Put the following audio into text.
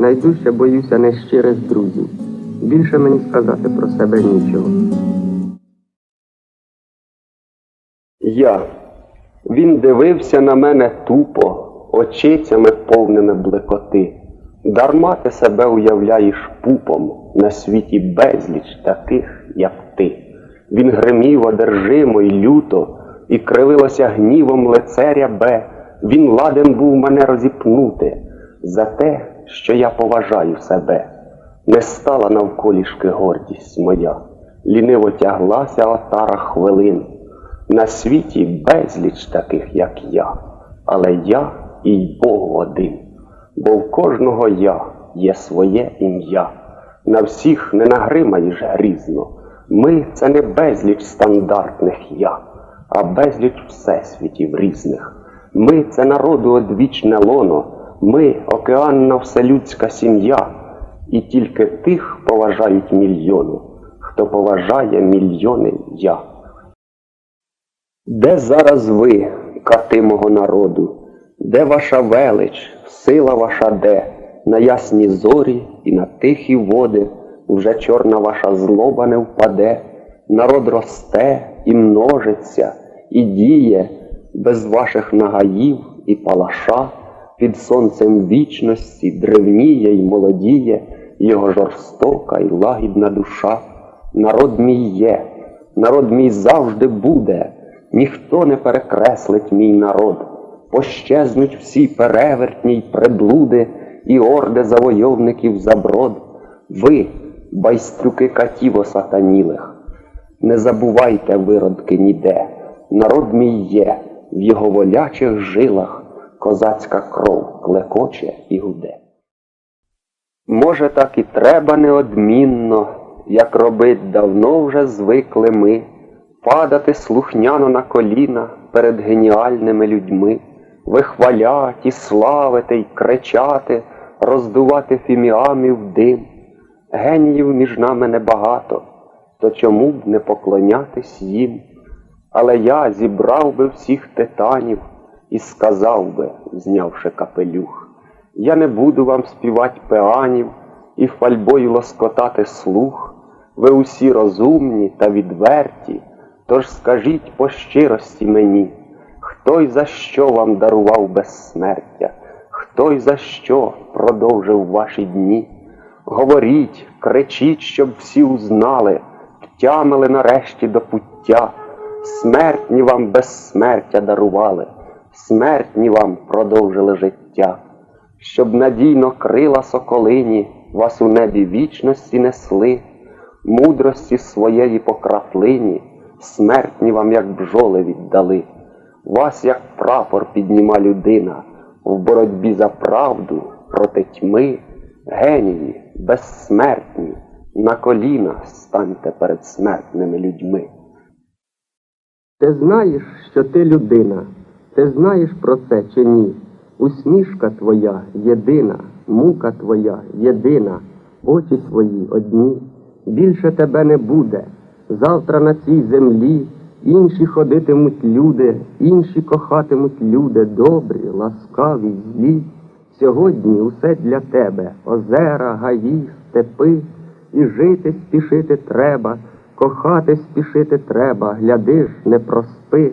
найдужче боюся нещирих друзів. Більше мені сказати про себе нічого. Я. Він дивився на мене тупо, очицями повними блекоти. Дарма ти себе уявляєш пупом на світі безліч таких, як ти. Він гримів одержимо й люто, і кривилося гнівом лицаря Б. Він ладен був мене розіпнути за те, що я поважаю себе. Не стала навколішки гордість моя, ліниво тяглася отара хвилин. На світі безліч таких, як я, але я і Бог один, бо в кожного я є своє ім'я. На всіх не нагримаєш грізно. Ми це не безліч стандартних я, а безліч всесвітів різних. Ми це народу одвічне лоно, ми океанна вселюдська сім'я, і тільки тих поважають мільйони, хто поважає мільйони я. Де зараз ви, кати мого народу? Де ваша велич, сила ваша де? На ясні зорі і на тихі води вже чорна ваша злоба не впаде, народ росте і множиться, і діє без ваших нагаїв і палаша, під сонцем вічності древніє й молодіє його жорстока й лагідна душа. Народ мій є, народ мій завжди буде, ніхто не перекреслить мій народ. Пощезнуть всі перевертні й приблуди і орди завойовників заброд. Ви, байстрюки катів осатанілих, не забувайте виродки ніде. Народ мій є, в його волячих жилах козацька кров клекоче і гуде. Може, так і треба неодмінно, як робить давно вже звикли ми, падати слухняно на коліна перед геніальними людьми, вихвалять і славити й кричати, роздувати фіміамів дим. Геніїв між нами небагато, то чому б не поклонятись їм? Але я зібрав би всіх титанів і сказав би, знявши капелюх. Я не буду вам співать пеанів і фальбою лоскотати слух. Ви усі розумні та відверті, тож скажіть по щирості мені, хто й за що вам дарував безсмертя, хто й за що продовжив ваші дні. Говоріть, кричіть, щоб всі узнали, втямили нарешті до пуття, смертні вам безсмертя дарували, смертні вам продовжили життя. Щоб надійно крила соколині вас у небі вічності несли, мудрості своєї по краплині, смертні вам, як бджоли віддали, вас, як прапор, підніма людина в боротьбі за правду проти тьми, генії, безсмертні, на коліна станьте перед смертними людьми. Ти знаєш, що ти людина, ти знаєш про це чи ні? Усмішка твоя єдина, мука твоя єдина, очі твої одні. Більше тебе не буде. Завтра на цій землі інші ходитимуть люди, інші кохатимуть люди, добрі, ласкаві, злі. Сьогодні усе для тебе озера, гаї, степи, і жити спішити треба, кохати спішити треба, глядиш, не проспи,